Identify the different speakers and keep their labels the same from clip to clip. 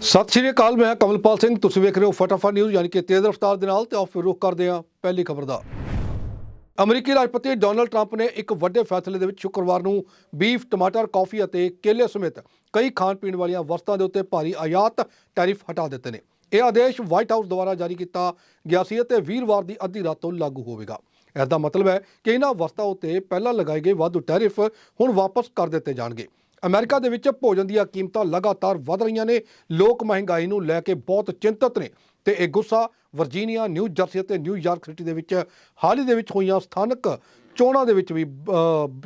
Speaker 1: ਸਤਿ ਸ਼੍ਰੀ ਅਕਾਲ, ਮੈਂ ਕਮਲਪਾਲ ਸਿੰਘ। ਤੁਸੀਂ ਵੇਖ ਰਹੇ ਹੋ ਫਟਾਫਟ ਨਿਊਜ਼, ਯਾਨੀ ਕਿ ਤੇਜ਼ ਰਫ਼ਤਾਰ ਦੇ ਨਾਲ, ਤੇ ਆਓ ਫਿਰ ਰੁਕ ਕਰਦੇ ਹਾਂ ਪਹਿਲੀ ਖਬਰ ਦਾ। ਅਮਰੀਕੀ ਰਾਸ਼ਟਰਪਤੀ ਡੋਨਲਡ ਟਰੰਪ ਨੇ ਇੱਕ ਵੱਡੇ ਫੈਸਲੇ ਦੇ ਵਿੱਚ ਸ਼ੁੱਕਰਵਾਰ ਨੂੰ ਬੀਫ, ਟਮਾਟਰ, ਕਾਫੀ ਅਤੇ ਕੇਲੇ ਸਮੇਤ ਕਈ ਖਾਣ ਪੀਣ ਵਾਲੀਆਂ ਵਸਤਾਂ ਦੇ ਉੱਤੇ ਭਾਰੀ ਆਯਾਤ ਟੈਰਿਫ ਹਟਾ ਦਿੱਤੇ ਨੇ। ਇਹ ਆਦੇਸ਼ ਵਾਈਟ ਹਾਊਸ ਦੁਆਰਾ ਜਾਰੀ ਕੀਤਾ ਗਿਆ ਸੀ ਅਤੇ ਵੀਰਵਾਰ ਦੀ ਅੱਧੀ ਰਾਤ ਤੋਂ ਲਾਗੂ ਹੋਵੇਗਾ। ਇਸ ਦਾ ਮਤਲਬ ਹੈ ਕਿ ਇਹਨਾਂ ਵਸਤਾਂ ਉੱਤੇ ਪਹਿਲਾਂ ਲਗਾਏ ਗਏ ਵਾਧੂ ਟੈਰਿਫ ਹੁਣ ਵਾਪਸ ਕਰ ਦਿੱਤੇ ਜਾਣਗੇ। ਅਮਰੀਕਾ ਦੇ ਵਿੱਚ ਭੋਜਨ ਦੀਆਂ ਕੀਮਤਾਂ ਲਗਾਤਾਰ ਵਧ ਰਹੀਆਂ ਨੇ। ਲੋਕ ਮਹਿੰਗਾਈ ਨੂੰ ਲੈ ਕੇ ਬਹੁਤ ਚਿੰਤਤ ਨੇ ਤੇ ਇਹ ਗੁੱਸਾ ਵਰਜੀਨੀਆ, ਨਿਊ ਜਰਸੀ ਅਤੇ ਨਿਊਯਾਰਕ ਸਿਟੀ ਦੇ ਵਿੱਚ, ਹਾਲ ਹੀ ਦੇ ਵਿੱਚ ਹੋਈਆਂ ਸਥਾਨਕ ਚੋਣਾਂ ਦੇ ਵਿੱਚ ਵੀ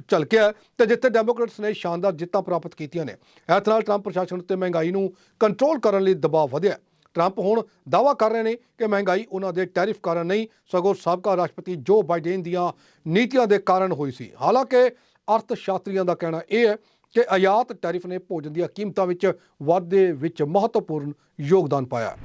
Speaker 1: ਝਲਕਿਆ ਹੈ ਤੇ ਜਿੱਥੇ ਡੈਮੋਕ੍ਰੇਟਸ ਨੇ ਸ਼ਾਨਦਾਰ ਜਿੱਤਾਂ ਪ੍ਰਾਪਤ ਕੀਤੀਆਂ ਨੇ। ਇਸ ਨਾਲ ਟਰੰਪ ਪ੍ਰਸ਼ਾਸਨ ਉੱਤੇ ਮਹਿੰਗਾਈ ਨੂੰ ਕੰਟਰੋਲ ਕਰਨ ਲਈ ਦਬਾਅ ਵਧਿਆ ਟਰੰਪ ਹੁਣ ਦਾਅਵਾ ਕਰ ਰਹੇ ਨੇ ਕਿ ਮਹਿੰਗਾਈ ਉਹਨਾਂ ਦੇ ਟੈਰਿਫ ਕਾਰਨ ਨਹੀਂ, ਸਗੋਂ ਸਾਬਕਾ ਰਾਸ਼ਟਰਪਤੀ ਜੋ ਬਾਈਡਨ ਦੀਆਂ ਨੀਤੀਆਂ ਦੇ ਕਾਰਨ ਹੋਈ ਸੀ। ਹਾਲਾਂਕਿ ਅਰਥ ਸ਼ਾਸਤਰੀਆਂ ਦਾ ਕਹਿਣਾ ਇਹ ਹੈ ਕਿ ਆਯਾਤ ਟੈਰਿਫ ਨੇ ਭੋਜਨ ਦੀਆਂ ਕੀਮਤਾਂ ਵਿੱਚ ਵਾਧੇ ਵਿੱਚ ਮਹੱਤਵਪੂਰਨ ਯੋਗਦਾਨ ਪਾਇਆ।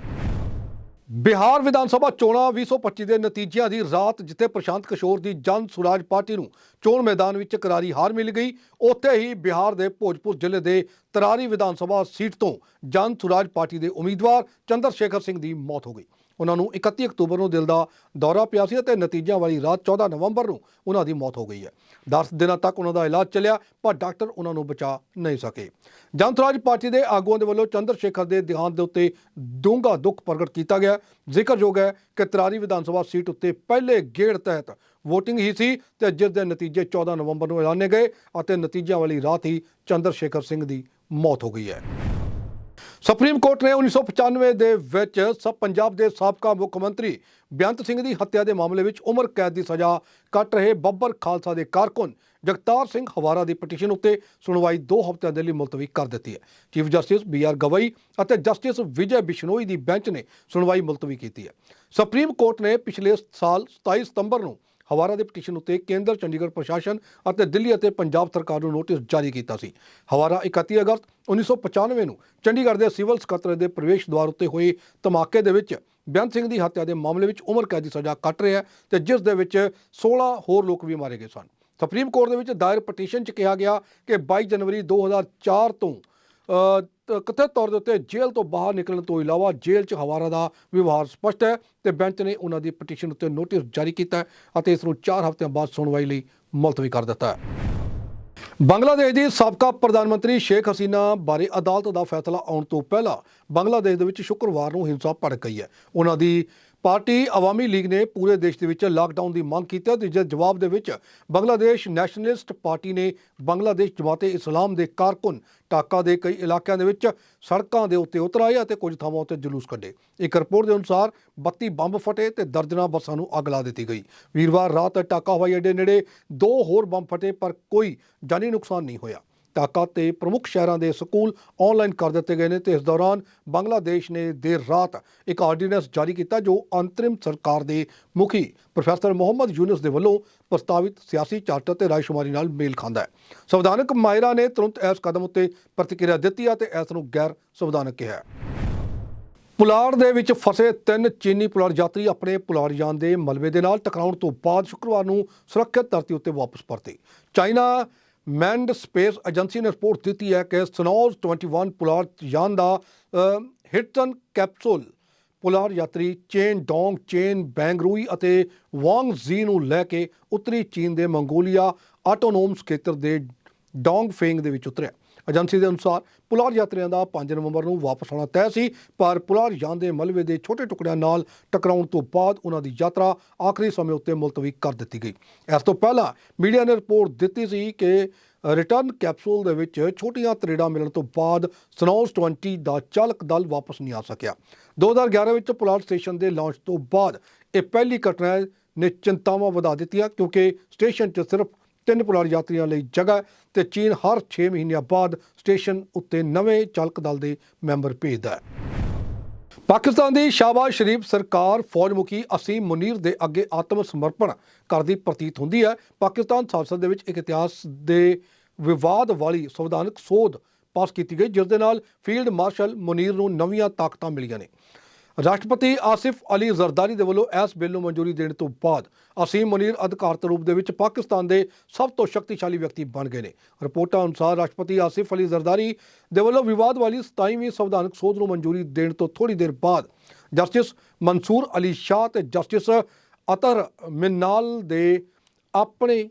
Speaker 1: ਬਿਹਾਰ ਵਿਧਾਨ ਸਭਾ ਚੋਣਾਂ 2025 ਦੇ ਨਤੀਜਿਆਂ ਦੀ ਰਾਤ, ਜਿੱਥੇ ਪ੍ਰਸ਼ਾਂਤ ਕਿਸ਼ੋਰ ਦੀ ਜਨ ਸੁਰਾਜ ਪਾਰਟੀ ਨੂੰ ਚੋਣ ਮੈਦਾਨ ਵਿੱਚ ਕਰਾਰੀ ਹਾਰ ਮਿਲ ਗਈ, ਉੱਥੇ ਹੀ ਬਿਹਾਰ ਦੇ ਭੋਜਪੁਰ ਜ਼ਿਲ੍ਹੇ ਦੇ ਤਰਾਰੀ ਵਿਧਾਨ ਸਭਾ ਸੀਟ ਤੋਂ ਜਨ ਸੁਰਾਜ ਪਾਰਟੀ ਦੇ ਉਮੀਦਵਾਰ ਚੰਦਰ ਸ਼ੇਖਰ ਸਿੰਘ ਦੀ ਮੌਤ ਹੋ ਗਈ। ਉਹਨਾਂ ਨੂੰ 31 ਅਕਤੂਬਰ ਨੂੰ ਦਿਲ ਦਾ ਦੌਰਾ ਪਿਆ ਸੀ ਅਤੇ ਨਤੀਜਿਆਂ ਵਾਲੀ ਰਾਤ 14 ਨਵੰਬਰ ਨੂੰ ਉਹਨਾਂ ਦੀ ਮੌਤ ਹੋ ਗਈ ਹੈ। 10 ਦਿਨਾਂ ਤੱਕ ਉਹਨਾਂ ਦਾ ਇਲਾਜ ਚੱਲਿਆ, ਪਰ ਡਾਕਟਰ ਉਹਨਾਂ ਨੂੰ ਬਚਾ ਨਹੀਂ ਸਕੇ। ਜਨਤਰਾਜ ਪਾਰਟੀ ਦੇ ਆਗੂਆਂ ਦੇ ਵੱਲੋਂ ਚੰਦਰ ਸ਼ੇਖਰ ਦੇ ਦੇਹਾਂਤ ਦੇ ਉੱਤੇ ਡੂੰਘਾ ਦੁੱਖ ਪ੍ਰਗਟ ਕੀਤਾ ਗਿਆ। ਜ਼ਿਕਰਯੋਗ ਹੈ ਕਿ ਤਰਾਰੀ ਵਿਧਾਨ ਸਭਾ ਸੀਟ ਉੱਤੇ ਪਹਿਲੇ ਗੇੜ ਤਹਿਤ ਵੋਟਿੰਗ ਹੀ ਸੀ ਤੇ ਜਿਸ ਦੇ ਨਤੀਜੇ 14 ਨਵੰਬਰ ਨੂੰ ਐਲਾਨੇ ਗਏ ਅਤੇ ਨਤੀਜਿਆਂ ਵਾਲੀ ਰਾਤ ਹੀ ਚੰਦਰ ਸ਼ੇਖਰ ਸਿੰਘ ਦੀ ਮੌਤ ਹੋ ਗਈ ਹੈ। ਸੁਪਰੀਮ ਕੋਰਟ ਨੇ 1995 ਦੇ ਵਿੱਚ ਸਭ ਪੰਜਾਬ ਦੇ ਸਾਬਕਾ ਮੁੱਖ ਮੰਤਰੀ ਬੇਅੰਤ ਸਿੰਘ ਦੀ ਹੱਤਿਆ ਦੇ ਮਾਮਲੇ ਵਿੱਚ ਉਮਰ ਕੈਦ ਦੀ ਸਜ਼ਾ ਕੱਟ ਰਹੇ ਬੱਬਰ ਖਾਲਸਾ ਦੇ ਕਾਰਕੁਨ ਜਗਤਾਰ ਸਿੰਘ ਹਵਾਰਾ ਦੀ ਪਟੀਸ਼ਨ ਉੱਤੇ ਸੁਣਵਾਈ 2 ਹਫ਼ਤਿਆਂ ਦੇ ਲਈ ਮੁਲਤਵੀ ਕਰ ਦਿੱਤੀ ਹੈ। Chief justice B R Gavai ਅਤੇ ਜਸਟਿਸ ਵਿਜੇ ਬਿਸ਼ਨੋਈ ਦੀ ਬੈਂਚ ਨੇ ਸੁਣਵਾਈ ਮੁਲਤਵੀ ਕੀਤੀ ਹੈ। ਸੁਪਰੀਮ ਕੋਰਟ ਨੇ ਪਿਛਲੇ ਸਾਲ 27 ਸਤੰਬਰ ਨੂੰ ਹਵਾਰਾ ਦੇ ਪਟੀਸ਼ਨ ਉੱਤੇ ਕੇਂਦਰ ਚੰਡੀਗੜ੍ਹ ਪ੍ਰਸ਼ਾਸਨ ਅਤੇ ਦਿੱਲੀ ਅਤੇ ਪੰਜਾਬ ਸਰਕਾਰ ਨੂੰ ਨੋਟਿਸ ਜਾਰੀ ਕੀਤਾ ਸੀ। ਹਵਾਰਾ 31 ਅਗਸਤ 1995 ਨੂੰ ਚੰਡੀਗੜ੍ਹ ਦੇ ਸਿਵਲ ਸਕੱਤਰ ਦੇ ਪ੍ਰਵੇਸ਼ ਦੁਆਰ ਉੱਤੇ ਹੋਏ ਧਮਾਕੇ ਦੇ ਵਿੱਚ ਬੇਅੰਤ ਸਿੰਘ ਦੀ ਹੱਤਿਆ ਦੇ ਮਾਮਲੇ ਵਿੱਚ ਉਮਰ ਕੈਦ ਦੀ ਸਜ਼ਾ ਕੱਟ ਰਿਹਾ ਹੈ ਤੇ ਜਿਸ ਦੇ ਵਿੱਚ 16 ਹੋਰ ਲੋਕ ਵੀ ਮਾਰੇ ਗਏ ਸਨ। ਸੁਪਰੀਮ ਕੋਰਟ ਦੇ ਵਿੱਚ ਦਾਇਰ ਪਟੀਸ਼ਨ 'ਚ ਕਿਹਾ ਗਿਆ ਕਿ 22 ਜਨਵਰੀ 2004 ਤੋਂ ਅ, ਤ- ਕਥਿਤ ਤੌਰ ਦੇ ਉੱਤੇ ਜੇਲ੍ਹ ਤੋਂ ਬਾਹਰ ਨਿਕਲਣ ਤੋਂ ਇਲਾਵਾ ਜੇਲ੍ਹ 'ਚ ਹਵਾਰਾ ਦਾ ਵਿਵਹਾਰ ਸਪਸ਼ਟ ਹੈ ਤੇ ਬੈਂਚ ਨੇ ਉਹਨਾਂ ਦੀ ਪਟੀਸ਼ਨ ਉੱਤੇ ਨੋਟਿਸ ਜਾਰੀ ਕੀਤਾ ਅਤੇ ਇਸ ਨੂੰ 4 ਹਫ਼ਤਿਆਂ ਬਾਅਦ ਸੁਣਵਾਈ ਲਈ ਮੁਲਤਵੀ ਕਰ ਦਿੱਤਾ ਹੈ। ਬੰਗਲਾਦੇਸ਼ ਦੀ ਸਾਬਕਾ ਪ੍ਰਧਾਨ ਮੰਤਰੀ ਸ਼ੇਖ ਹਸੀਨਾ ਬਾਰੇ ਅਦਾਲਤ ਦਾ ਫੈਸਲਾ ਆਉਣ ਤੋਂ ਪਹਿਲਾਂ ਬੰਗਲਾਦੇਸ਼ ਦੇ ਵਿੱਚ ਸ਼ੁੱਕਰਵਾਰ ਨੂੰ ਹਿੰਸਾ ਭੜਕ ਗਈ ਹੈ। ਉਹਨਾਂ ਦੀ ਪਾਰਟੀ ਆਵਾਮੀ ਲੀਗ ਨੇ ਪੂਰੇ ਦੇਸ਼ ਦੇ ਵਿੱਚ ਲਾਕਡਾਊਨ ਦੀ ਮੰਗ ਕੀਤੀ ਹੈ। ਤੇ ਜਿਸ ਜਵਾਬ ਦੇ ਵਿੱਚ ਬੰਗਲਾਦੇਸ਼ ਨੈਸ਼ਨਲਿਸਟ ਪਾਰਟੀ ਨੇ ਬੰਗਲਾਦੇਸ਼ ਜਮਾਤੇ ਇਸਲਾਮ ਦੇ ਕਾਰਕੁਨ ਟਾਕਾ ਦੇ ਕਈ ਇਲਾਕਿਆਂ ਦੇ ਵਿੱਚ ਸੜਕਾਂ ਦੇ ਉੱਤੇ ਉਤਰ ਆਏ ਅਤੇ ਕੁਝ ਥਾਵਾਂ ਉੱਤੇ ਜਲੂਸ ਕੱਢੇ। ਇੱਕ ਰਿਪੋਰਟ ਦੇ ਅਨੁਸਾਰ 32 ਬੰਬ ਫਟੇ ਤੇ ਦਰਜਨਾਂ ਬੱਸਾਂ ਨੂੰ ਅੱਗ ਲਾ ਦਿੱਤੀ ਗਈ। ਵੀਰਵਾਰ ਰਾਤ ਟਾਕਾ ਹਵਾਈ ਅੱਡੇ ਨੇੜੇ ਦੋ ਹੋਰ ਬੰਬ ਫਟੇ ਪਰ ਕੋਈ ਜਾਨੀ ਨੁਕਸਾਨ ਨਹੀਂ ਹੋਇਆ। ਢਾਕਾ ਤੇ ਪ੍ਰਮੁੱਖ ਸ਼ਹਿਰਾਂ ਦੇ ਸਕੂਲ ਆਨਲਾਈਨ ਕਰ ਦਿੱਤੇ ਗਏ ਨੇ ਤੇ ਇਸ ਦੌਰਾਨ ਬੰਗਲਾਦੇਸ਼ ਨੇ ਦੇਰ ਰਾਤ ਇੱਕ ਆਰਡੀਨੈਂਸ ਜਾਰੀ ਕੀਤਾ ਜੋ ਅੰਤਰਿਮ ਸਰਕਾਰ ਦੇ ਮੁਖੀ ਪ੍ਰੋਫੈਸਰ ਮੁਹੰਮਦ ਯੂਨਸ ਦੇ ਵੱਲੋਂ ਪ੍ਰਸਤਾਵਿਤ ਸਿਆਸੀ ਚਾਰਟਰ ਤੇ ਰਾਜਸ਼ੁਮਾਰੀ ਨਾਲ ਮੇਲ ਖਾਂਦਾ ਹੈ। ਸੰਵਿਧਾਨਕ ਮਾਹਿਰਾਂ ਨੇ ਤੁਰੰਤ ਇਸ ਕਦਮ ਉੱਤੇ ਪ੍ਰਤੀਕਿਰਿਆ ਦਿੱਤੀ ਹੈ ਤੇ ਇਸ ਨੂੰ ਗੈਰ ਸੰਵਿਧਾਨਕ ਕਿਹਾ ਪੁਲਾੜ ਦੇ ਵਿੱਚ ਫਸੇ ਤਿੰਨ ਚੀਨੀ ਪੁਲਾੜ ਯਾਤਰੀ ਆਪਣੇ ਪੁਲਾੜ ਯਾਨ ਦੇ ਮਲਬੇ ਦੇ ਨਾਲ ਟਕਰਾਉਣ ਤੋਂ ਬਾਅਦ ਸ਼ੁੱਕਰਵਾਰ ਨੂੰ ਸੁਰੱਖਿਅਤ ਧਰਤੀ ਉੱਤੇ ਵਾਪਸ ਪਰਤੇ। ਚਾਈਨਾ ਮੈਂਡ ਸਪੇਸ ਏਜੰਸੀ ਨੇ ਰਿਪੋਰਟ ਦਿੱਤੀ ਹੈ ਕਿ ਸਨੋਜ਼ 21 ਪੁਲਾੜ ਯਾਨ ਦਾ ਹਿਟਨ ਕੈਪਸੂਲ ਪੁਲਾੜ ਯਾਤਰੀ ਚੇਨ ਡੋਂਗ, ਚੇਨ ਬੈਂਗਰੂਈ ਅਤੇ ਵਾਂਗ ਜ਼ੀ ਨੂੰ ਲੈ ਕੇ ਉੱਤਰੀ ਚੀਨ ਦੇ ਮੰਗੋਲੀਆ ਆਟੋਨੋਮਸ ਖੇਤਰ ਦੇ ਡੋਂਗ ਫੇਂਗ ਦੇ ਵਿੱਚ ਉਤਰਿਆ। ਏਜੰਸੀ ਦੇ ਅਨੁਸਾਰ ਪੁਲਾੜ ਯਾਤਰੀਆਂ ਦਾ 5 ਨਵੰਬਰ ਨੂੰ ਵਾਪਸ ਆਉਣਾ ਤੈਅ ਸੀ, ਪਰ ਪੁਲਾੜ ਯਾਨ ਦੇ ਮਲਬੇ ਦੇ ਛੋਟੇ ਟੁਕੜਿਆਂ ਨਾਲ ਟਕਰਾਉਣ ਤੋਂ ਬਾਅਦ ਉਹਨਾਂ ਦੀ ਯਾਤਰਾ ਆਖਰੀ ਸਮੇਂ ਉੱਤੇ ਮੁਲਤਵੀ ਕਰ ਦਿੱਤੀ ਗਈ। ਇਸ ਤੋਂ ਪਹਿਲਾਂ ਮੀਡੀਆ ਨੇ ਰਿਪੋਰਟ ਦਿੱਤੀ ਸੀ ਕਿ ਰਿਟਰਨ ਕੈਪਸੂਲ ਦੇ ਵਿੱਚ ਛੋਟੀਆਂ ਤਰੇੜਾਂ ਮਿਲਣ ਤੋਂ ਬਾਅਦ ਸਨੌਸ 20 ਦਾ ਚਾਲਕ ਦਲ ਵਾਪਸ ਨਹੀਂ ਆ ਸਕਿਆ। 2011 ਵਿੱਚ ਪੁਲਾੜ ਸਟੇਸ਼ਨ ਦੇ ਲਾਂਚ ਤੋਂ ਬਾਅਦ ਇਹ ਪਹਿਲੀ ਘਟਨਾ ਨੇ ਚਿੰਤਾਵਾਂ ਵਧਾ ਦਿੱਤੀਆਂ ਕਿਉਂਕਿ ਸਟੇਸ਼ਨ 'ਚ ਸਿਰਫ ਤਿੰਨ ਪੁਲਾੜ ਯਾਤਰੀਆਂ ਲਈ ਜਗ੍ਹਾ ਹੈ ਤੇ ਚੀਨ ਹਰ 6 ਮਹੀਨਿਆਂ ਬਾਅਦ ਸਟੇਸ਼ਨ ਉੱਤੇ ਨਵੇਂ ਚਾਲਕ ਦਲ ਦੇ ਮੈਂਬਰ ਭੇਜਦਾ ਹੈ। ਪਾਕਿਸਤਾਨ ਦੀ ਸ਼ਾਹਬਾਜ਼ ਸ਼ਰੀਫ ਸਰਕਾਰ ਫੌਜ ਮੁਖੀ ਅਸੀਮ ਮੁਨੀਰ ਦੇ ਅੱਗੇ ਆਤਮ ਸਮਰਪਣ ਕਰਦੀ ਪ੍ਰਤੀਤ ਹੁੰਦੀ ਹੈ। ਪਾਕਿਸਤਾਨ ਸੰਸਦ ਦੇ ਵਿੱਚ ਇੱਕ ਇਤਿਹਾਸ ਦੇ ਵਿਵਾਦ ਵਾਲੀ ਸੰਵਿਧਾਨਕ ਸੋਧ ਪਾਸ ਕੀਤੀ ਗਈ ਜਿਸ ਦੇ ਨਾਲ ਫੀਲਡ ਮਾਰਸ਼ਲ ਮੁਨੀਰ ਨੂੰ ਨਵੀਆਂ ਤਾਕਤਾਂ ਮਿਲੀਆਂ ਨੇ। ਰਾਸ਼ਟਰਪਤੀ ਆਸਿਫ ਅਲੀ ਜ਼ਰਦਾਰੀ ਦੇ ਵੱਲੋਂ ਇਸ ਬਿੱਲ ਨੂੰ ਮਨਜ਼ੂਰੀ ਦੇਣ ਤੋਂ ਬਾਅਦ ਅਸੀਮ ਮਨੀਰ ਅਧਿਕਾਰਤ ਰੂਪ ਦੇ ਵਿੱਚ ਪਾਕਿਸਤਾਨ ਦੇ ਸਭ ਤੋਂ ਸ਼ਕਤੀਸ਼ਾਲੀ ਵਿਅਕਤੀ ਬਣ ਗਏ ਨੇ। ਰਿਪੋਰਟਾਂ ਅਨੁਸਾਰ ਰਾਸ਼ਟਰਪਤੀ ਆਸਿਫ ਅਲੀ ਜ਼ਰਦਾਰੀ ਦੇ ਵੱਲੋਂ ਵਿਵਾਦ ਵਾਲੀ 27ਵੀਂ ਸੰਵਿਧਾਨਕ ਸੋਧ ਨੂੰ ਮਨਜ਼ੂਰੀ ਦੇਣ ਤੋਂ ਥੋੜੀ ਦੇਰ ਬਾਅਦ ਜਸਟਿਸ ਮਨਸੂਰ ਅਲੀ ਸ਼ਾਹ ਤੇ ਜਸਟਿਸ ਅਤਰ ਮਿਨਾਲ ਦੇ ਆਪਣੇ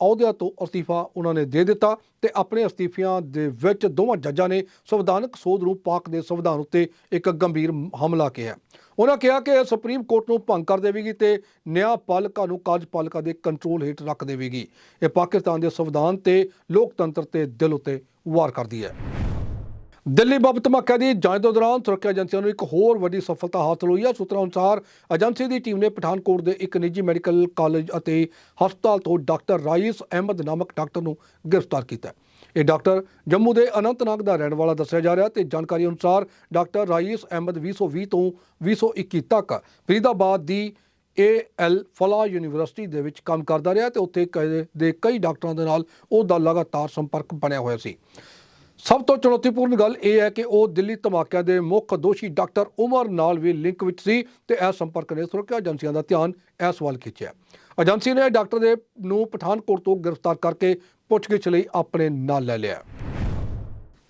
Speaker 1: ਅਹੁਦਿਆਂ ਤੋਂ ਅਸਤੀਫਾ ਉਹਨਾਂ ਨੇ ਦੇ ਦਿੱਤਾ ਤੇ ਆਪਣੇ ਅਸਤੀਫਿਆਂ ਦੇ ਵਿੱਚ ਦੋਵਾਂ ਜੱਜਾਂ ਨੇ ਸੰਵਿਧਾਨਕ ਸੋਧ ਨੂੰ ਪਾਕ ਦੇ ਸੰਵਿਧਾਨ ਉੱਤੇ ਇੱਕ ਗੰਭੀਰ ਹਮਲਾ ਕਿਹਾ। ਉਹਨਾਂ ਕਿਹਾ ਕਿ ਇਹ ਸੁਪਰੀਮ ਕੋਰਟ ਨੂੰ ਭੰਗ ਕਰ ਦੇਵੇਗੀ ਤੇ ਨਿਆਂਪਾਲਿਕਾ ਨੂੰ ਕਾਰਜਪਾਲਿਕਾ ਦੇ ਕੰਟਰੋਲ ਹੇਠ ਰੱਖ ਦੇਵੇਗੀ। ਇਹ ਪਾਕਿਸਤਾਨ ਦੇ ਸੰਵਿਧਾਨ ਤੇ ਲੋਕਤੰਤਰ ਤੇ ਦਿਲ ਉੱਤੇ ਵਾਰ ਕਰਦੀ ਹੈ। ਦਿੱਲੀ ਬੰਬ ਧਮਾਕਿਆਂ ਦੀ ਜਾਂਚ ਦੇ ਦੌਰਾਨ ਸੁਰੱਖਿਆ ਏਜੰਸੀਆਂ ਨੂੰ ਇੱਕ ਹੋਰ ਵੱਡੀ ਸਫਲਤਾ ਹਾਸਲ ਹੋਈ ਹੈ ਸੂਤਰਾਂ ਅਨੁਸਾਰ ਏਜੰਸੀ ਦੀ ਟੀਮ ਨੇ ਪਠਾਨਕੋਟ ਦੇ ਇੱਕ ਨਿੱਜੀ ਮੈਡੀਕਲ ਕਾਲਜ ਅਤੇ ਹਸਪਤਾਲ ਤੋਂ ਡਾਕਟਰ ਰਾਈਸ ਅਹਿਮਦ ਨਾਮਕ ਡਾਕਟਰ ਨੂੰ ਗ੍ਰਿਫਤਾਰ ਕੀਤਾ ਹੈ। ਇਹ ਡਾਕਟਰ ਜੰਮੂ ਦੇ ਅਨੰਤਨਾਗ ਦਾ ਰਹਿਣ ਵਾਲਾ ਦੱਸਿਆ ਜਾ ਰਿਹਾ ਤੇ ਜਾਣਕਾਰੀ ਅਨੁਸਾਰ ਡਾਕਟਰ ਰਾਈਸ ਅਹਿਮਦ 2020 ਤੋਂ 2021 ਤੱਕ ਫਰੀਦਾਬਾਦ ਦੀ ਏਐਲ ਫਲਾ ਯੂਨੀਵਰਸਿਟੀ ਦੇ ਵਿੱਚ ਕੰਮ ਕਰਦਾ ਰਿਹਾ ਤੇ ਉੱਥੇ ਕਈ- ਦੇ ਕਈ ਡਾਕਟਰਾਂ ਦੇ ਨਾਲ ਉਸ ਲਗਾਤਾਰ ਸੰਪਰਕ ਬਣਿਆ ਹੋਇਆ ਸੀ ਸਭ ਤੋਂ ਚੁਣੌਤੀਪੂਰਨ ਗੱਲ ਇਹ ਹੈ ਕਿ ਉਹ ਦਿੱਲੀ ਧਮਾਕਿਆਂ ਦੇ ਮੁੱਖ ਦੋਸ਼ੀ ਡਾਕਟਰ ਉਮਰ ਨਾਲ ਵੀ ਲਿੰਕ ਵਿੱਚ ਸੀ ਤੇ ਇਸ ਸੰਪਰਕ ਨੇ ਸੁਰੱਖਿਆ ਏਜੰਸੀਆਂ ਦਾ ਧਿਆਨ ਇਸ ਵੱਲ ਖਿੱਚਿਆ। ਏਜੰਸੀ ਨੇ ਡਾਕਟਰ ਦੇ ਨੂੰ ਪਠਾਨਕੋਟ ਤੋਂ ਗ੍ਰਿਫਤਾਰ ਕਰਕੇ ਪੁੱਛਗਿੱਛ ਲਈ ਆਪਣੇ ਨਾਲ ਲੈ ਲਿਆ।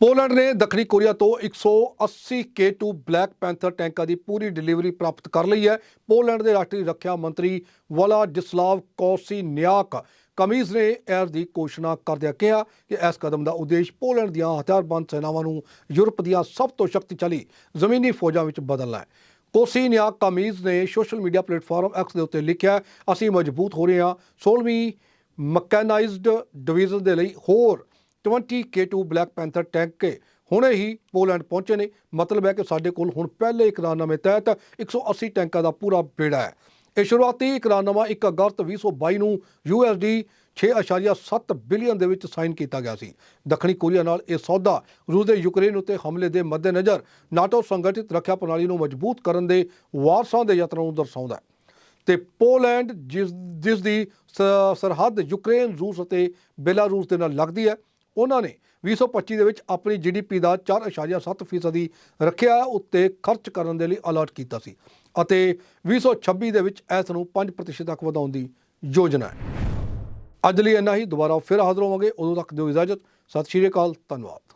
Speaker 1: ਪੋਲੈਂਡ ਨੇ ਦੱਖਣੀ ਕੋਰੀਆ ਤੋਂ 180 K2 ਬਲੈਕ ਪੈਂਥਰ ਟੈਂਕਾਂ ਦੀ ਪੂਰੀ ਡਿਲੀਵਰੀ ਪ੍ਰਾਪਤ ਕਰ ਲਈ ਹੈ। ਪੋਲੈਂਡ ਦੇ ਰਾਸ਼ਟਰੀ ਰੱਖਿਆ ਮੰਤਰੀ ਵਲਾਡਿਸਲਾਵ ਕੋਸੀਨਿਆਕ ਕਮੀਜ਼ ਨੇ ਇਸ ਦੀ ਘੋਸ਼ਣਾ ਕਰਦਿਆਂ ਕਿਹਾ ਕਿ ਇਸ ਕਦਮ ਦਾ ਉਦੇਸ਼ ਪੋਲੈਂਡ ਦੀਆਂ ਹਥਿਆਰਬੰਦ ਸੈਨਾਵਾਂ ਨੂੰ ਯੂਰਪ ਦੀਆਂ ਸਭ ਤੋਂ ਸ਼ਕਤੀਸ਼ਾਲੀ ਜ਼ਮੀਨੀ ਫੌਜਾਂ ਵਿੱਚ ਬਦਲਣਾ ਹੈ। ਕੋਸੀਨਿਆਕ ਕਮੀਜ਼ ਨੇ ਸੋਸ਼ਲ ਮੀਡੀਆ ਪਲੇਟਫਾਰਮ ਐਕਸ ਦੇ ਉੱਤੇ ਲਿਖਿਆ, ਅਸੀਂ ਮਜ਼ਬੂਤ ਹੋ ਰਹੇ ਹਾਂ। 16ਵੀਂ ਮਕੈਨਾਈਜ਼ਡ ਡਿਵੀਜ਼ਨ ਦੇ ਲਈ ਹੋਰ 20 K2 ਬਲੈਕ ਪੈਂਥਰ ਟੈਂਕ ਹੁਣੇ ਹੀ ਪੋਲੈਂਡ ਪਹੁੰਚੇ ਨੇ। ਮਤਲਬ ਹੈ ਕਿ ਸਾਡੇ ਕੋਲ ਹੁਣ ਪਹਿਲੇ ਇਕਰਾਰਨਾਮੇ ਤਹਿਤ 180 ਟੈਂਕਾਂ ਦਾ ਪੂਰਾ ਬੇੜਾ ਹੈ। ਇਹ ਸ਼ੁਰੂਆਤੀ ਇਕਰਾਰਨਾਮਾ 1 ਅਗਸਤ 2022 ਨੂੰ USD 6.7 ਬਿਲੀਅਨ ਦੇ ਵਿੱਚ ਸਾਈਨ ਕੀਤਾ ਗਿਆ ਸੀ। ਦੱਖਣੀ ਕੋਰੀਆ ਨਾਲ ਇਹ ਸੌਦਾ ਰੂਸ ਦੇ ਯੂਕਰੇਨ ਉੱਤੇ ਹਮਲੇ ਦੇ ਮੱਦੇਨਜ਼ਰ ਨਾਟੋ ਸੰਗਠਿਤ ਰੱਖਿਆ ਪ੍ਰਣਾਲੀ ਨੂੰ ਮਜ਼ਬੂਤ ਕਰਨ ਦੇ ਵਾਰਸਾਂ ਦੇ ਯਤਨਾਂ ਨੂੰ ਦਰਸਾਉਂਦਾ ਹੈ। ਤੇ ਪੋਲੈਂਡ, ਜਿਸ ਜਿਸ ਦੀ ਸਰਹੱਦ ਯੂਕਰੇਨ, ਰੂਸ ਅਤੇ ਬੇਲਾਰੂਸ ਦੇ ਨਾਲ ਲੱਗਦੀ ਹੈ, ਉਹਨਾਂ ਨੇ 2025 ਦੇ ਵਿੱਚ ਆਪਣੀ ਜੀਡੀਪੀ ਦਾ 4.7% ਫੀਸਦੀ ਰੱਖਿਆ, ਉੱਤੇ ਖਰਚ ਕਰਨ ਦੇ ਲਈ ਅਲਰਟ ਕੀਤਾ ਸੀ ਅਤੇ 2026 ਦੇ ਵਿੱਚ ਇਸ ਨੂੰ 5% ਤੱਕ ਵਧਾਉਣ ਦੀ ਯੋਜਨਾ ਹੈ। ਅੱਜ ਲਈ ਇੰਨਾ ਹੀ, ਦੁਬਾਰਾ ਫਿਰ ਹਾਜ਼ਰ ਹੋਵਾਂਗੇ। ਉਦੋਂ ਤੱਕ ਦਿਓ ਇਜਾਜ਼ਤ। ਸਤਿ ਸ਼੍ਰੀ ਅਕਾਲ, ਧੰਨਵਾਦ।